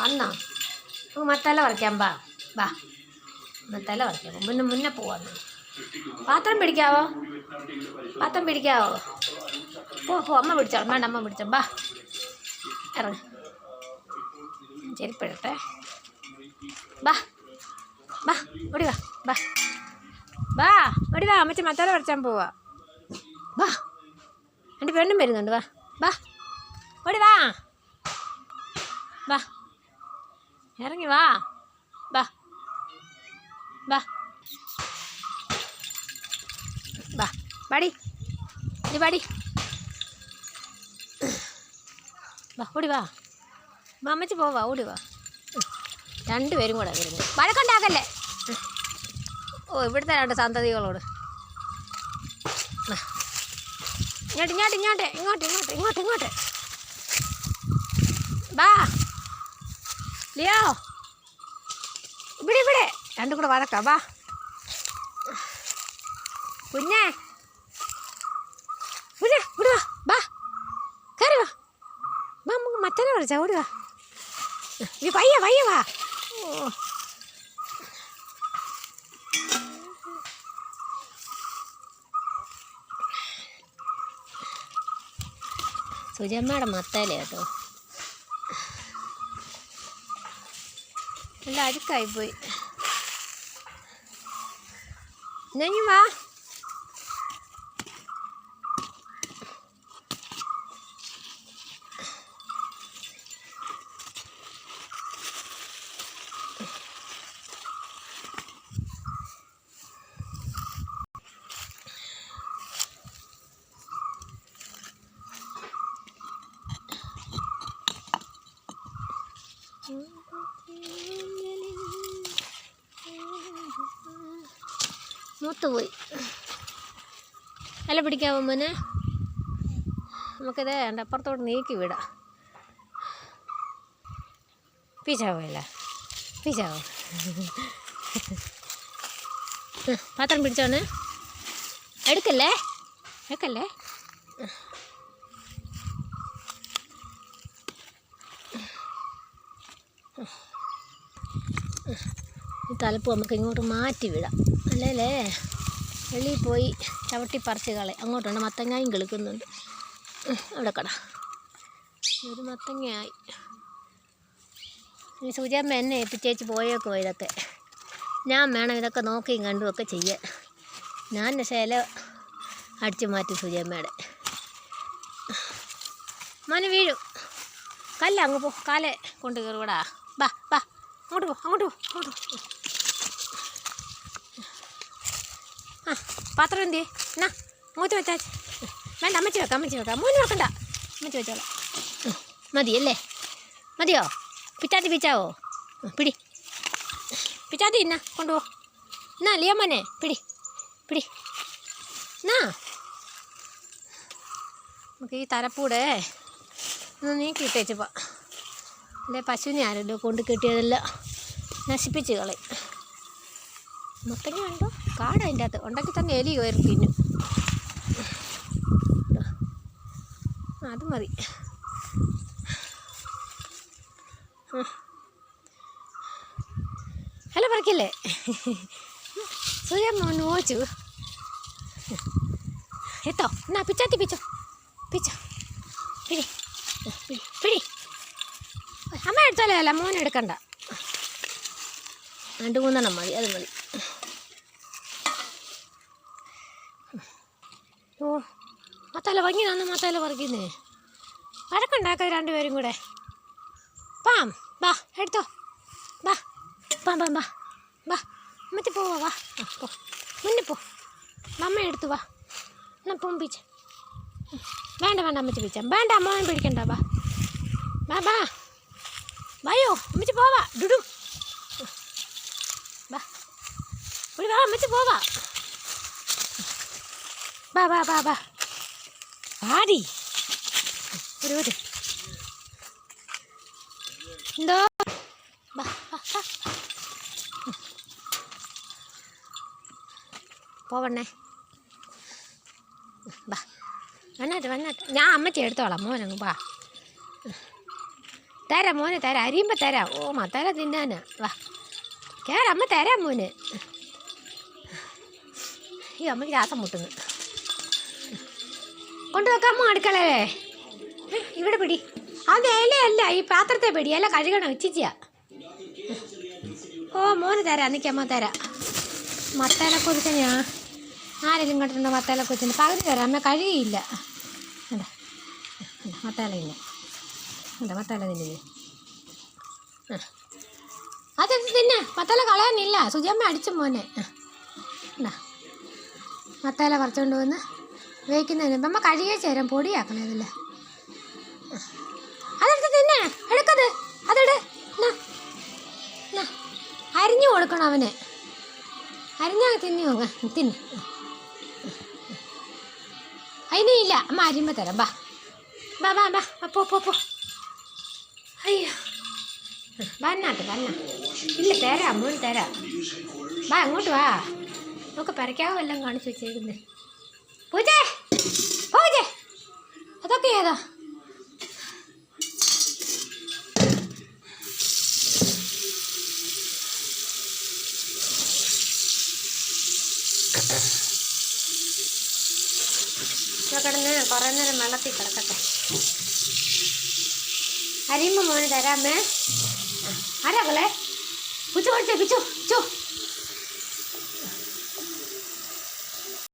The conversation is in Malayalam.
വന്നോ? നമുക്ക് മത്തല പറിക്കാം ബാ വാ. മത്തല പറിക്കാം മുന്നേ മുന്നേ പോവാന്ന് പാത്രം പിടിക്കാവോ? പാത്രം പിടിക്കാവോ? പോ പോ. അമ്മ പിടിച്ചോ. വേണ്ട അമ്മ പിടിച്ചോ. ബാ ഇറങ്ങ്. ചെരുപ്പിടട്ടെ. വാ. വാ. ഓടി വാ. വാ. ബാ ഓടി വാ. അമ്മച്ചി മത്തല പറിച്ചാൻ പോവാ. വാ. എന്റെ പെണ്ണും വരുന്നുണ്ട്. വാ. വാ. ഓടി വാ. വാ. ഇറങ്ങി വാ. വാ വാ ബാ. പാടി നീ പാടി വാ ഓടി വാ. അമ്മച്ചി പോവാ ഓടി വാ. രണ്ടുപേരും കൂടെ വരുന്നത് വഴക്കുണ്ടാക്കല്ലേ ഓ ഇവിടുത്തെ രണ്ട് സന്തതികളോട്. ഇങ്ങോട്ട് ഇങ്ങോട്ട് ഇങ്ങോട്ട് ഇങ്ങോട്ട് ഇങ്ങോട്ട് ഇങ്ങോട്ട് ഇങ്ങോട്ട്. ബാ. ലിയോ. ഇവിടെ ഇവിടെ. രണ്ടും കൂടെ വഴക്കാം വാ. കുഞ്ഞേ. കുഞ്ഞെ ഇവിടെ വാ കയറി വാ. വാ നമുക്ക് മറ്റേ വിളിച്ചാ വാ. നീ പയ്യ പയ്യ വാ. സുജമ്മയുടെ മത്തേലേ കേട്ടോ. നല്ല അഴുക്കായിപ്പോയി ഞഞ്ഞു മൂത്തുപോയി അല്ല പിടിക്കാവോ മോനെ? നമുക്കിത് എന്റെ അപ്പുറത്തോട്ട് നീക്കി വിടാം. പീച്ചാവോ അല്ല? പീച്ചാവോ? പാത്രം പിടിച്ചോണ് എടുക്കല്ലേ? എടുക്കല്ലേ? ഈ തലപ്പ് നമുക്ക് ഇങ്ങോട്ട് മാറ്റി വിടാം. അല്ലേലേ? വെളിയിൽ പോയി ചവിട്ടി പറിച്ച് കളയും. അങ്ങോട്ടുണ്ട് മത്തങ്ങായും കിളിക്കുന്നുണ്ട്. അവിടെ കട. ഒരു മത്തങ്ങയായി. ഈ സൂചിയമ്മ എന്നെ ഏൽപ്പിച്ചേച്ച് പോയേക്കോ ഇതൊക്കെ ഞാൻ വേണം ഇതൊക്കെ നോക്കിയും കണ്ടും ഒക്കെ ചെയ്യാൻ. ഞാൻ ശേല അടിച്ചു മാറ്റി സൂചിയമ്മയുടെ. മന വീഴും. കല്ല അങ്ങ് പോ. കാലെ കൊണ്ട് കയറുകൂടാ ബാ ബാ. അങ്ങോട്ട് പോ അങ്ങോട്ട് പോ അങ്ങോട്ട് പോ. ആ പാത്രം എന്ത് എന്നാ മൂത്ത് വെച്ചാ വേണ്ട അമ്മച്ചി വെക്കാം അമ്മച്ചി വെക്കാം. മൂന്ന് വെക്കണ്ട. അമ്മച്ചി വെച്ചോളാം. മതിയല്ലേ മതിയോ? പിച്ചാത്തി പിച്ചാവോ? പിടി. പിച്ചാത്തി എന്നാ കൊണ്ടുപോ. എന്നാ ലിയമ്മനെ പിടി. പിടി. എന്നാ നമുക്ക് ഈ തലപ്പൂടെ ഒന്ന് നീ കിട്ടേച്ചപ്പോൾ അല്ലെ പശുവിനെ ആരല്ലോ കൊണ്ട് കിട്ടിയതെല്ലാം നശിപ്പിച്ച് കളയും. മൊത്തം ഉണ്ടോ കാട് അതിന്റെ അകത്ത്. ഉണ്ടെങ്കിൽ തന്നെ എലി കയറി തിന്നും അത് മതി. അല്ല പറക്കില്ലേ? സൂര്യമ്മ ഒന്ന് ഓച്ചു. എത്തോ. എന്നാ പിച്ചാത്തി പിച്ചോ. പിച്ചോ. പിടി. പിടി. അമ്മ എടുത്തോലേ? അല്ല മോൻ എടുക്കണ്ട. രണ്ട് മൂന്നെണ്ണം മതി അത് മതി. ഓ മത്താല ഭംഗി നന്ന് മത്താല പറിക്കുന്നേ. വഴക്കുണ്ടാക്കുക രണ്ടുപേരും കൂടെ. പാം ബാ എടുത്തോ. ബാ പാം പാം ബാ ബാ. അമ്മത്തി പോവാ വാ. ആ, പോ. മുന്നിൽ പോ. അമ്മ എടുത്തു വാ. എന്നാ പൊമ്പിച്ച് വേണ്ട വേണ്ട അമ്മച്ചി പിടിച്ചാ വേണ്ട അമ്മ പിടിക്കണ്ട വാ. ബാ ബാ വായോ അമ്മച്ചി പോവാ. ഡുഡും. ബാ ഒരു വാ അമ്മച്ചി പോവാ. വാ വാ വാ വാ. വാടി. ഒരു ഒരു. എന്തോ? പോവണ്ണേ. വാ. വന്നാട്ട് വന്നാട്ട്. ഞാൻ അമ്മച്ചി എടുത്തോളാം. മോനങ്ങ് വാ. തരാം മോനെ തരാം. അരിയുമ്പോൾ തരാം. ഓ മത്താല തിന്നാനാ. വാ. കേറമ്മ തരാം മോന്. ഈ അമ്മയ്ക്ക് രാസം മുട്ടുന്നു. കൊണ്ടുവെക്കാമോ അടുക്കളേ ഇവിടെ പിടി. അത് ഇലയല്ല ഈ പാത്രത്തെ പിടി. അല്ല കഴുകണം ഇച്ചിച്ചിയാ ഓ മോന് തരാം നിൽക്കാമ്മ തരാം. മത്തേല കുറിച്ചാ ആരെങ്കിലും കണ്ടിട്ടുണ്ടോ മത്തേല കുറിച്ച് പകുതി തരാം അമ്മ കഴുകിയില്ല. എന്താ മത്താല ഇല്ല എന്താ മത്താല തിന്നില്ലേ? ആ അതെടുത്ത് തിന്നെ? മത്തേല കളയാനില്ല. സുജിയമ്മ അടിച്ചു മോനെ. ആ മത്താല പറിച്ചുകൊണ്ട് വന്ന് വേവിക്കുന്നതിന് ഇപ്പം അമ്മ കഴുകിയ ചേരം പൊടിയാക്കണം ഇതിൽ അതെടുത്ത് തിന്നെ. എടുക്കത്. അതെട്. അരിഞ്ഞു കൊടുക്കണം അവന്. അരിഞ്ഞാൽ തിന്നു തിന്ന്. അതിനില്ല. അമ്മ അരിയുമ്പോൾ തരാം. ബാ. ബാ ബാ ബാ. അപ്പോ പോ പോ പോ. അയ്യോ. വന്നാട്ട് വന്ന ഇല്ല തരാം. മോൻ തരാം. വാ അങ്ങോട്ട് വാ. നമുക്ക് പരക്കാവോ എല്ലാം കാണിച്ചു വെച്ചേക്കുന്നേ. പൂജേ പൂജേ! അതൊക്കെ ഏതാ? കിടന്ന് കുറേ നേരം വെള്ളത്തിൽ കിടക്കട്ടെ. അരിയുമ്പോൾ മോന് തരാമേ ആരാ കളെ പിച്ചു പഠിച്ചേ പിച്ചു പിച്ചു.